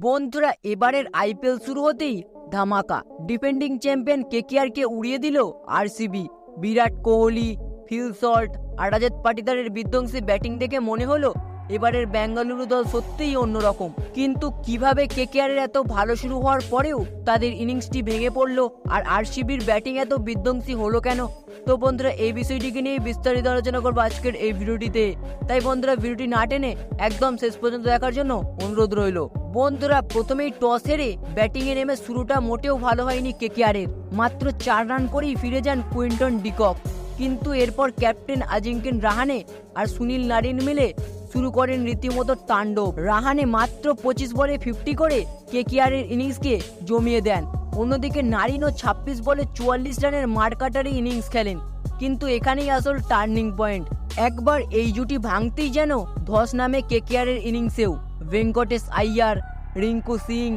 বন্ধুরা, এবারের আইপিএল শুরু হতেই ধামাকা। ডিফেন্ডিং চ্যাম্পিয়ন কেকেআরকে উড়িয়ে দিল RCB Virat Kohli, Phil Salt আর রাজাত পাটিদারের বিধ্বংসী ব্যাটিং দেখে মনে হলো এবারের বেঙ্গালুরু দল সত্যিই অন্যরকম। কিন্তু কীভাবে কেকেআরের এত ভালো শুরু হওয়ার পরেও তাদের ইনিংসটি ভেঙে পড়ল আর আরসিবির ব্যাটিং এত বিধ্বংসী হলো কেন? তো বন্ধুরা, এই বিষয়টিকে নিয়ে বিস্তারিত আলোচনা করব আজকের এই ভিডিওটিতে। তাই বন্ধুরা, ভিডিওটি না টেনে একদম শেষ পর্যন্ত দেখার জন্য অনুরোধ রইল। বন্ধুরা, প্রথমেই টস হেরে ব্যাটিংয়ে নেমে শুরুটা মোটেও ভালো হয়নি কেকেআরের মাত্র চার রান করেই ফিরে যান কুইন্টন ডিকক। কিন্তু এরপর ক্যাপ্টেন আজিঙ্কেন রাহানে আর সুনীল নারিন মিলে শুরু করেন রীতিমতো তাণ্ডব। রাহানে মাত্র পঁচিশ বলে ফিফটি করে কেকেআরের ইনিংসকে জমিয়ে দেন। অন্যদিকে নারিনও ছাব্বিশ বলে চুয়াল্লিশ রানের মারকাটারি ইনিংস খেলেন। কিন্তু এখানেই আসল টার্নিং পয়েন্ট। একবার এই জুটি ভাঙতেই যেন ধস নামে কেকেআরের ইনিংসেও। ভেঙ্কটেশ আইয়ার, রিঙ্কু সিং,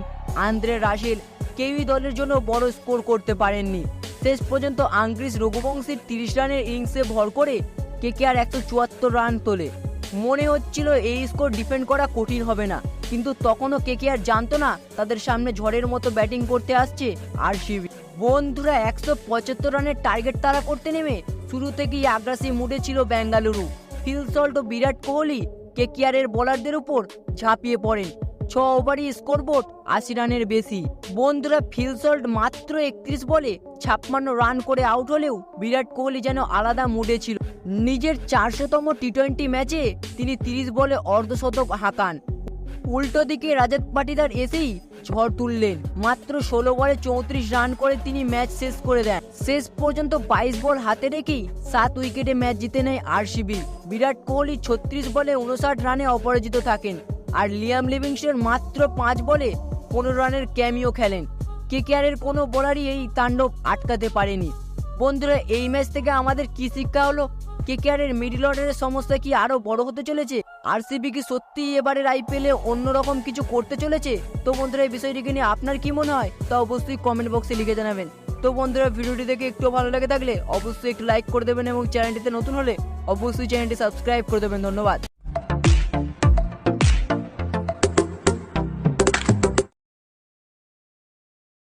আন্দ্রে রাসেল কেউই দলের জন্য বড় স্কোর করতে পারেননি। শেষ পর্যন্ত আংগ্রিস রঘুবংশীর তিরিশ রানের ইনিংসে ভর করে কেকেআর একশো চুয়াত্তর রান তোলে। মনে হচ্ছিল এই স্কোর ডিফেন্ড করা কঠিন হবে না। কিন্তু তখনও কেকেআর জানতো না তাদের সামনে ঝড়ের মতো ব্যাটিং করতে আসছে আরসিবি। বন্ধুরা, একশো পঁচাত্তর রানের টার্গেট তারা করতে নেমে শুরু থেকেই আগ্রাসী মুডে ছিল বেঙ্গালুরু। ফিলসল্ট ও বিরাট কোহলি কেকিয়ারের বোলারদের উপর ঝাঁপিয়ে পড়েন। ছ ওভারই স্কোরবোর্ড আশি রানের বেশি। বন্ধুরা ফিলসল্ট মাত্র একত্রিশ বলে ছাপ্পান্ন রান করে আউট হলেও বিরাট কোহলি যেন আলাদা মুডে ছিল। নিজের চারশোতম টি টোয়েন্টি ম্যাচে তিনি তিরিশ বলে অর্ধশতক হাঁকান। উল্টো দিকে রাজাত পাটিদার এসেই ঝড় তুললেন। মাত্র ষোলো বলে চৌত্রিশ রান করে তিনি ম্যাচ শেষ করে দেন। শেষ পর্যন্ত বাইশ বল হাতে রেখেই সাত উইকেটে ম্যাচ জিতে নেয় আরসিবি। বিরাট কোহলি ছত্রিশ বলে উনষাট রানে অপরাজিত থাকেন আর লিয়াম লিভিংস্টন মাত্র পাঁচ বলে পনেরো রানের ক্যামিও খেলেন। কেকেআরের কোনো বোলারই এই তাণ্ডব আটকাতে পারেনি। বন্ধুরা, এই ম্যাচ থেকে আমাদের কি শিক্ষা হলো? কেকেআরের মিডিল অর্ডারের সমস্যা কি আরও বড় হতে চলেছে? আরসিবি কি সত্যি এবারের আইপিএলে অন্যরকম কিছু করতে চলেছে? তো বন্ধুরা, এই বিষয়টিকে নিয়ে আপনার কি মনে হয়? তা অবশ্যই কমেন্ট বক্সে লিখে জানাবেন। তো বন্ধুরা, ভিডিওটি দেখে একটু ভালো লাগে থাকলে অবশ্যই একটু লাইক করে দেবেন এবং চ্যানেলটিতে নতুন হলে অবশ্যই চ্যানেলটি সাবস্ক্রাইব করে দেবেন। ধন্যবাদ।